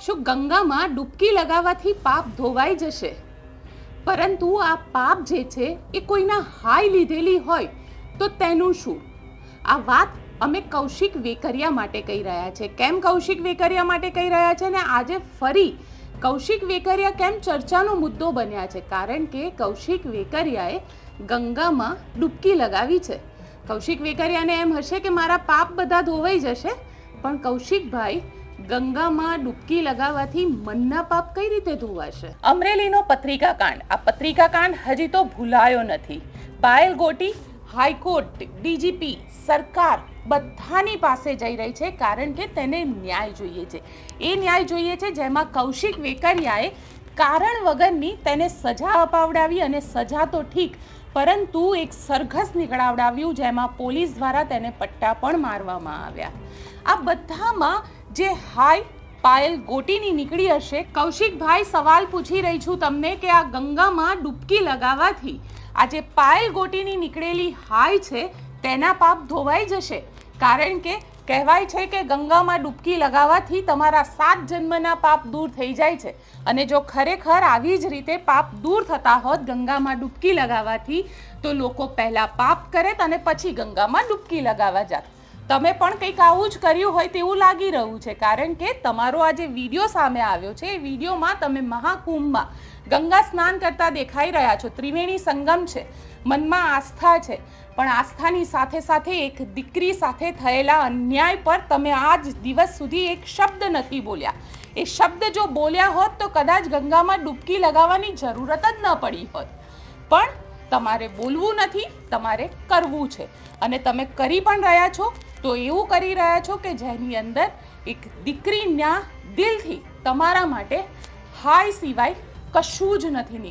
શું ગંગામાં ડૂબકી લગાવવાથી પાપ ધોવાઈ જશે? પરંતુ આ પાપ જે છે, એ કોઈના હાય લીધેલી હોય, તો તેનું શું? આ વાત અમે કૌશિક વેકરિયા માટે કહી રહ્યા છે. કેમ કૌશિક વેકરિયા માટે કહી રહ્યા છે? ને આજે ફરી કૌશિક વેકરિયા કેમ ચર્ચાનો મુદ્દો બન્યા છે? કારણ કે કૌશિક વેકરિયાએ ગંગામાં ડૂબકી લગાવી છે. કૌશિક વેકરિયાને એમ હશે કે મારા પાપ બધા ધોવાઈ જશે, પણ કૌશિકભાઈ ગંગામાં ડૂબકી લગાવવાથી મનના પાપ કઈ રીતે ધોવાશે? અમરેલીનો પત્રિકા કાંડ આ પત્રિકા કાંડ હજી તો ભૂલાયો નથી. પાયલ ગોટી, હાઈકોર્ટ, ડીજીપી, સરકાર બધાની પાસે જઈ રહી છે કારણ કે તેને ન્યાય જોઈએ છે. એ ન્યાય જોઈએ છે જેમાં કૌશિક વેકરિયાએ કારણ વગરની તેને સજા અપાવડાવી અને સજા તો ઠીક, પરંતુ એક સરઘસ નીકળાવડાવ્યું જેમાં પોલીસ દ્વારા તેને પટ્ટા પણ મારવામાં આવ્યા. આ બધામાં જે હાય પાયલ ગોટીની નીકળી હશે. કૌશિકભાઈ સવાલ પૂછી રહી છું તમને કે આ ગંગામાં ડૂબકી લગાવવાથી આ જે પાયલ ગોટીની નીકળેલી હાય છે તેના પાપ ધોવાઈ જશે. કારણ કે કહેવાય છે કે ગંગામાં ડૂબકી લગાવવાથી તમારા સાત જન્મના પાપ દૂર થઈ જાય છે. અને જો ખરેખર આવી જ રીતે પાપ દૂર થતા હોત ગંગામાં ડૂબકી લગાવવાથી, તો લોકો પહેલાં પાપ કરે અને પછી ગંગામાં ડૂબકી લગાવવા જાત. તમે પણ કંઈક આવું જ કર્યું હોય તેવું લાગી રહ્યું છે. કારણ કે તમારો આ જે વીડિયો સામે આવ્યો છે, એ વિડીયોમાં તમે મહાકુંભમાં ગંગા સ્નાન કરતા દેખાઈ રહ્યા છો. ત્રિવેણી સંગમ છે. મનમાં આસ્થા છે. પણ આસ્થાની સાથે સાથે એક દીકરી સાથે થયેલા અન્યાય પર તમે આજ દિવસ સુધી એક શબ્દ નથી બોલ્યા. એ શબ્દ જો બોલ્યા હોત તો કદાચ ગંગામાં ડૂબકી લગાવવાની જરૂરત જ ન પડી હોત. પણ તમારે બોલવું નથી, તમારે કરવું છે. અને તમે કરી પણ રહ્યા છો, તો એવું કરી રહ્યા છો કે જેની અંદર એક દીકરીના દિલથી તમારા માટે હાય સિવાય કશું જ નથી